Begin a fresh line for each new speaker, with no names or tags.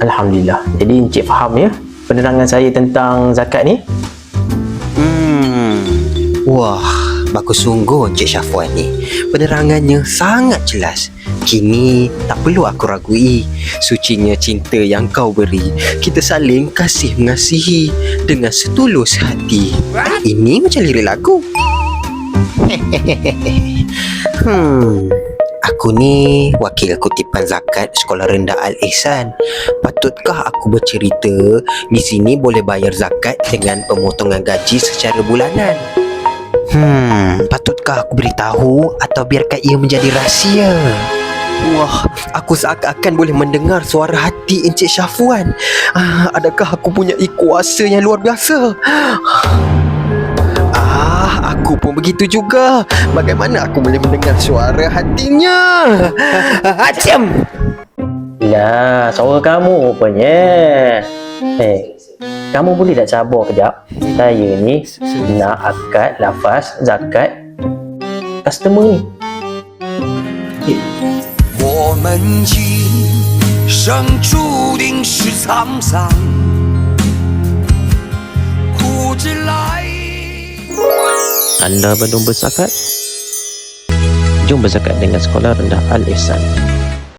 Alhamdulillah. Jadi Encik faham ya penerangan saya tentang zakat ni?
Hmm. Wah, bagus sungguh Encik Syafwan ni. Penerangannya sangat jelas. Kini tak perlu aku ragui Sucinya cinta yang kau beri Kita saling kasih mengasihi Dengan setulus hati Ini macam lirik lagu Hmm Aku ni wakil kutipan zakat Sekolah Rendah Al-Ihsan Patutkah aku bercerita Di sini boleh bayar zakat Dengan pemotongan gaji secara bulanan Hmm, patutkah aku beritahu atau biarkan ia menjadi rahsia? Wah, aku seakan-akan boleh mendengar suara hati Encik Syafuan. Ah, adakah aku punya kuasa yang luar biasa? Ah, begitu juga. Bagaimana aku boleh mendengar suara hatinya? Acam!
Lah, suara kamu rupanya. Eh, kamu boleh tak sabar kejap? Saya ni nak akad lafaz zakat customer ni.
我们今生注定是沧桑，
Anda belum berzakat? Jom berzakat dengan Sekolah Rendah Al-Ihsan.